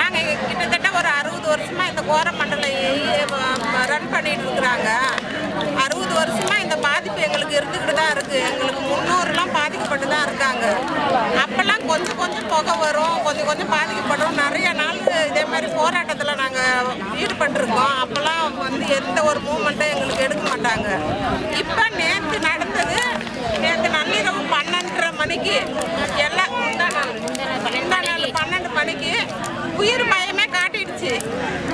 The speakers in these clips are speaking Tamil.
நாங்கள் கிட்டத்தட்ட ஒரு அறுபது வருஷமாக இந்த கோரமண்டலம் ரன் பண்ணிட்டு இருக்கிறாங்க. அறுபது வருஷமாக இந்த பாதிப்பு எங்களுக்கு இருந்துக்கிட்டு தான் இருக்குது எங்களுக்கு முன்னூறுலாம் பாதிக்கப்பட்டு தான் இருக்காங்க. அப்போல்லாம் கொஞ்சம் கொஞ்சம் புகை வரும் கொஞ்சம் கொஞ்சம் பாதிக்கப்படும். நிறைய நாள் இதே மாதிரி போராட்டத்தில் நாங்கள் ஈடுபட்டிருக்கோம். அப்போல்லாம் வந்து எந்த ஒரு மூமெண்ட்டும் எங்களுக்கு எடுக்க மாட்டாங்க. இப்போ நேற்று நடந்தது நேற்று நள்ளிரவு பன்னெண்டரை மணிக்கு உயிர் பயமே காட்டிடுச்சு.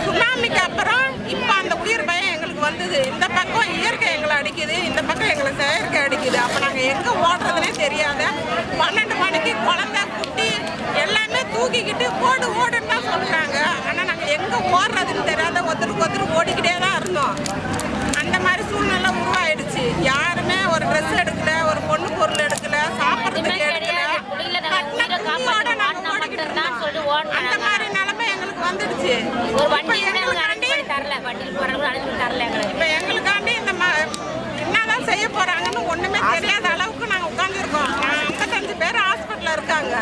சுனாமிக்கு அப்புறம் இப்போ அந்த உயிர் பயம் எங்களுக்கு வந்தது. இந்த பக்கம் இயற்கை எங்களை அடிக்குது இந்த பக்கம் எங்களை செயற்கை அடிக்குது. அப்போ நாங்கள் எங்கே ஓடுறதுனே தெரியாத பன்னெண்டு மணிக்கு குழந்தை குட்டி எல்லாமே தூக்கிக்கிட்டு ஓடு ஓடுன்னு தான் சொல்கிறாங்க ஆனால் நாங்கள் எங்கே ஓடுறதுன்னு தெரியாத ஒருத்தருக்கு ஒருத்தர் ஓடிக்கிட்டே தான் இருந்தோம். அந்த மாதிரி சூழ்நிலை உருவாயிடுச்சு. யாருமே ஒரு ட்ரெஸ் எடுக்கல ஒரு பொண்ணு பொருள் எடுக்கல சாப்பிட்றதுக்கு எடுக்கல. அந்த மாதிரி வந்துடுச்சு. ஒரு வண்டி தரல. வண்டியில் போறவங்க தரல இப்ப எங்களுக்காண்டி இந்த ம- என்னதான் செய்ய போறாங்கன்னு ஒண்ணுமே தெரியாத அளவுக்கு நாங்க உட்கார்ந்துருக்கோம் ஐம்பத்தஞ்சு பேர் ஹாஸ்பிட்டல்ல இருக்காங்க.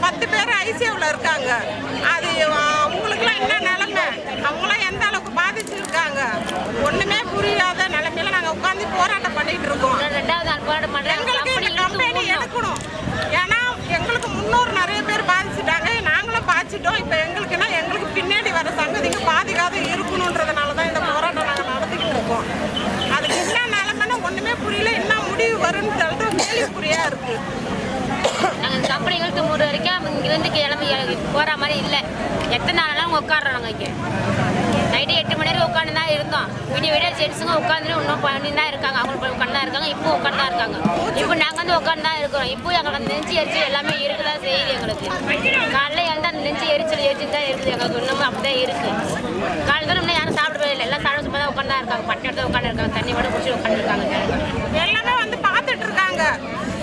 பத்து பேர் ஐசியூவில் இருக்காங்க. அது அவங்களுக்குலாம் என்ன நிலைமை? அவங்களாம் எந்த அளவுக்கு பாதிச்சிருக்காங்க? ஒண்ணுமே புரியாத நிலைமையில நாங்க உட்கார்ந்து போராட்டம் பண்ணிட்டு இருக்கோம். ரெண்டாவது நாள் போராட்டம் பண்றாங்க எங்களுக்கு கம்பெனி இந்த கம்பெனி எடுக்கணும் ஏன்னா எங்களுக்கு முன்னோர் நிறைய பேர் பாதிச்சுட்டாங்க நாங்களும் இப்போ எங்களுக்குன்னா எங்களுக்கு பின்னாடி வர சங்கதிங்க பாதிக்காத இருக்கணுன்றதுனால தான் இந்த போராட்டம் நாங்கள் நடத்திக்கிட்டு இருக்கோம். அதுக்கு என்ன நிலமைன்னா ஒன்றுமே புரியல. என்ன முடிவு வரும்னு சொல்லிட்டு கேள்விக்குறியா இருக்கு. நாங்கள் இந்த கம்பெனிகளுக்கு மூணு வரைக்கும் இங்கேருந்து கிளம்பி போகிற மாதிரி இல்லை. எத்தனை நாளெல்லாம் உட்காடுறோம் நாங்கள் இங்கே. நைட்டு எட்டு மணி வரைக்கும் உட்காந்து தான் இருக்கோம் விடிய விடிய ஜென்ஸுங்க உட்காந்து இன்னும் பண்ணி தான் இருக்காங்க. அவங்க உட்காந்து தான் இருக்காங்க. இப்போ உட்காந்து தான் இருக்காங்க. இப்போ நாங்கள் வந்து உட்காந்து தான் இருக்கிறோம். இப்போ எங்களுக்கு நெஞ்சு எரிச்சல் எல்லாமே இருக்குதா செய்யுது எங்களுக்கு. காலைல எழுந்தா அந்த நெஞ்சு எரிச்சல் எரிச்சல் தான் இருக்குது. எங்களுக்கு இன்னமும் அப்படி தான் இருக்குது காலையில் தான் இன்னும் யாரும் சாப்பிடவே இல்லை எல்லாம் சாப்பிட சும்மா தான் உட்காந்து தான் இருக்காங்க. பட்டினி எடுத்து உட்காந்து இருக்காங்க தண்ணி மட்டும் குடிச்சு உட்காந்து இருக்காங்க எல்லாமே வந்து பார்த்துட்டு இருக்காங்க.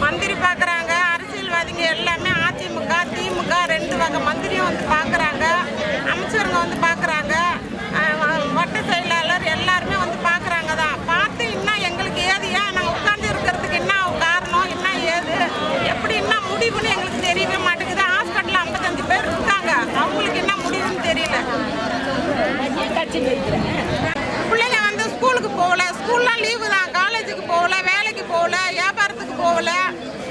மந்திரி பார்க்குறாங்க. அரசியல்வாதிங்க எல்லாமே அதிமுக திமுக ரெண்டு வகை மந்திரியும் வந்து பார்க்குறாங்க அமைச்சருங்க வந்து பார்க்குறாங்க வட்ட செயலாளர் எல்லாருமே வந்து பார்க்குறாங்க தான் பார்த்து இன்னும் எங்களுக்கு ஏது ஏன் நாங்கள் உட்கார்ந்து இருக்கிறதுக்கு என்ன காரணம் என்ன ஏது எப்படி என்ன முடிவுன்னு எங்களுக்கு தெரியவே மாட்டேங்குது ஹாஸ்பிட்டலில் ஐம்பத்தஞ்சு பேர் இருக்காங்க அவங்களுக்கு என்ன முடிவுன்னு தெரியல பிள்ளைங்க வந்து ஸ்கூலுக்கு போகல ஸ்கூல்லாம் லீவு தான் காலேஜுக்கு போகல வேலைக்கு போகல வியாபாரத்துக்கு போகல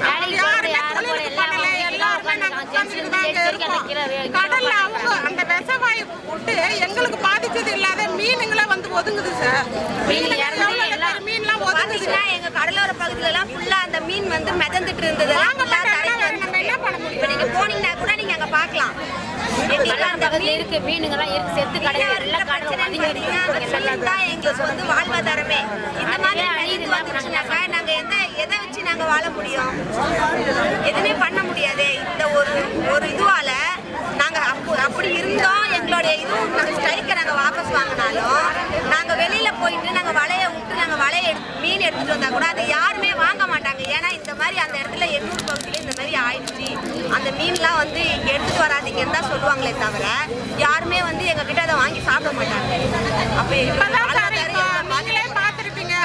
வேலைக்கு போகல, யாரும் போகல, தொழிலுக்கு பண்ணல, எல்லாம் எல்லாருமே நாங்க உட்கார்ந்து உட்கார்ந்துட்டு தாங்க இருக்காங்க. இருக்கோம். நிக்கிற- கடல்ல அவங்க அந்த விஷவாயு போட்டு எங்களுக்கு பாதிச்சது இல்லாத மீனுங்களே வந்து ஒதுங்குது சார் மீன் இறந்து எல்லாம் மீன்லாம் ஒதுங்குது? எங்க கடலோர பகுதியில எல்லாம் ஃபுல்லா அந்த மீன் வந்து மிதந்துட்டு இருந்தது. நம்ம என்ன பண்ண முடியும்? நீங்க போனீங்கன்னா கூட நீங்க அங்க பாக்கலாம். இருக்கு மீனுங்கெல்லாம் இருக்கு செத்து தான் எங்களுக்கு வந்து வாழ்வாதாரமே. இந்த மாதிரி அதுவே அழியுது இது வந்துச்சுனாக்கா நாங்க எந்த எதை வச்சு நாங்க வாழ முடியும் எதுவுமே பண்ண முடியாது இந்த ஒரு ஒரு இதுவால நாங்க அப்போ அப்படி இருந்தோம் எங்களுடைய இதுவும் நாங்க ஸ்ட்ரைக்கை நாங்க வாபஸ் வாங்கினாலும் நாங்க வெளியில போயிட்டு நாங்க வலைய விட்டு நாங்க வலைய எடுத்து மீன் எடுத்துட்டு வந்தா கூட அதை யாருமே வாங்க மாட்டாங்க. ஏன்னா இந்த மாதிரி அந்த இடத்துல எண்ணூர் பகுதியில இந்த மாதிரி ஆயிடுச்சு. அந்த மீன்லாம் வந்து இங்க எடுத்துட்டு வராதீங்கன்னு தான் சொல்லுவாங்களே தவிர யாருமே வந்து எங்க கிட்ட அதை வாங்கி சாப்பிட மாட்டாங்க. அப்ப நீங்களே பார்த்துருப்பீங்க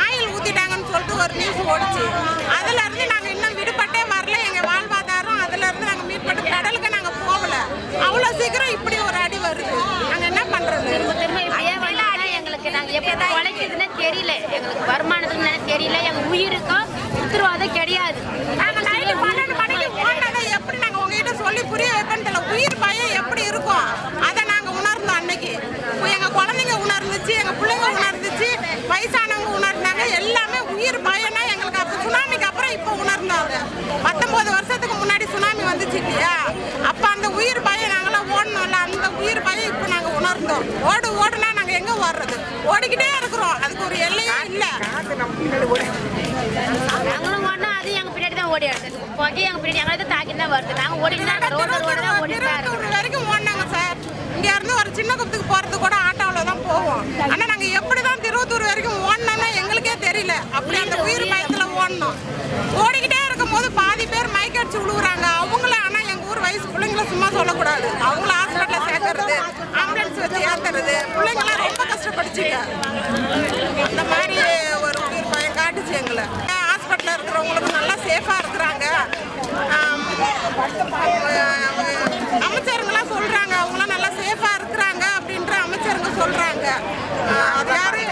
ஆயில் ஊத்திட்டாங்கன்னு சொல்லிட்டு ஒரு நியூஸ் ஓடுச்சு. அதுல இருந்து நாங்க இன்னும் விடுபட்டே வரல எங்க வாழ்வாதாரம் அதுல இருந்து நாங்க மீட்பட்டு கடலுக்கு நாங்க போகல அவ்வளவு சீக்கிரம் இப்படி ஒரு அடி வருது நாங்க என்ன பண்றது திரும்ப திரும்ப இப்படியே வந்தாங்கன்னா எங்களுக்கு நாங்க எப்படி உழைக்குதுன்னு தெரியல எங்களுக்கு வருமானத்துக்கு தெரியல. எங்க உயிருக்கும் உத்தரவாதம் கிடையாது. நாங்க நைட்டு எப்படி நாங்க உங்ககிட்ட சொல்லி புரிய வைப்பேன்னு உயிர் பயம் எப்படி இருக்கும்? அதை நாங்க உணர்ந்தோம் அன்னைக்கு. இப்போ எங்க குழந்தைங்க உணர்ந்துச்சு எங்க பிள்ளைங்க உணர்ந்துச்சு வயசானவங்க உணர்ந்தாங்க. எல்லாமே உயிர் பயம்னா எங்களுக்கு அப்போ சுனாமிக்கு அப்புறம் இப்போ உணர்ந்தாங்க பத்தொன்பது வருஷத்துக்கு முன்னாடி சுனாமி வந்துச்சு இல்லையா? அப்போ அந்த உயிர் பயம் நாங்களாம் ஓடணும்ல அந்த உயிர் பயம் இப்போ நாங்கள் உணர்ந்தோம். ஓடு ஓடுனா நாங்கள் எங்கே ஓடுறது? ஓடிக்கிட்டே இருக்கிறோம். அதுக்கு ஒரு எல்லையே நாங்களும் ஓடினா அது எங்க பின்னாடி தான் ஓடி வருது. புகை எங்க பின்னாடி எங்களை தான் தாக்கி தான் வருது. நாங்க ஓடிட்டு தான் ரோடு ரோடு தான் வரைக்கும் ஓடினாங்க சார். இங்க இருந்து ஒரு சின்ன குப்பத்துக்கு போறது கூட ஆட்டோவில் தான் போவோம். ஆனா நாங்க எப்படி தான் திருவத்தூர் வரைக்கும் ஓடினோம்னா எங்களுக்கே தெரியல. அப்படி அந்த உயிர் பயத்துல ஓடணும் ஓடிக்கிட்டே இருக்கும் போது பாதி பேர் மயக்கடிச்சு விழுகுறாங்க அவங்கள ஆனா எங்க ஊர் வயசு பிள்ளைங்கள சும்மா சொல்லக்கூடாது. அவங்கள ஹாஸ்பிட்டல்ல சேர்க்கறது ஆம்புலன்ஸ் வச்சு ஏத்துறது. பிள்ளைங்களாம் ரொம்ப கஷ்டப்படுச்சுங்க அந்த மாதிரி தெரியுது எங்களை ஹாஸ்பிட்டலில் இருக்கிறவங்களுக்கும் நல்லா சேஃபாக இருக்கிறாங்க. அமைச்சருங்களாம் சொல்கிறாங்க அவங்களாம் நல்லா சேஃபாக இருக்கிறாங்க அப்படின்ற அமைச்சருங்க சொல்கிறாங்க அது யாரு?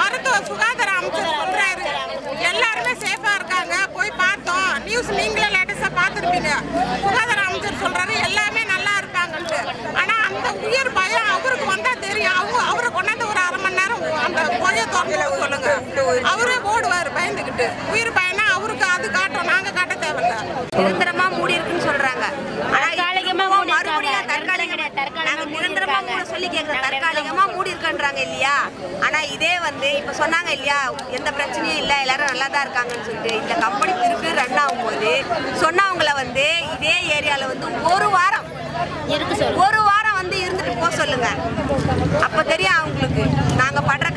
மருத்துவ சுகாதார அமைச்சர் சொல்றாரு. எல்லாருமே சேஃபாக இருக்காங்க. போய் பார்த்தோம். நியூஸ் நீங்களே லேட்டஸ்ட்டாக பார்த்துருப்பீங்க. சுகாதார அமைச்சர் சொல்றாரு. எல்லா உயிர் பயம் அவருக்கு வந்தா தெரியும். அவங்க அவரை கொண்டாந்து ஒரு அரை மணி நேரம் அந்த பொய்ய திறந்து சொல்லுங்க. அவரே ஓடுவார் பயந்துக்கிட்டு உயிர் பயனா அவருக்கு அது காட்டும் நாங்க காட்ட தேவையில்ல. நிரந்தரமா மூடி இருக்குன்னு சொல்றாங்க. மறுபடியும் தற்காலிகமா நாங்க நிரந்தரமா சொல்லி கேக்குறோம். நாங்க தற்காலிகமா மூடி இருக்குன்றாங்க இல்லையா? ஆனா இதே வந்து இப்ப சொன்னாங்க இல்லையா? எந்த பிரச்சனையும் இல்ல. எல்லாரும் நல்லா தான் இருக்காங்கன்னு சொல்லிட்டு. இந்த கம்பெனி திருப்பி ரன் ஆகும்போது சொன்னவங்கள வந்து இதே ஏரியால வந்து ஒரு வாரம் இருக்கு ஒரு வாரம் போக சொல்லுங்கள் அப்போ தெரியும் அவங்களுக்கு. நாங்கள் படுற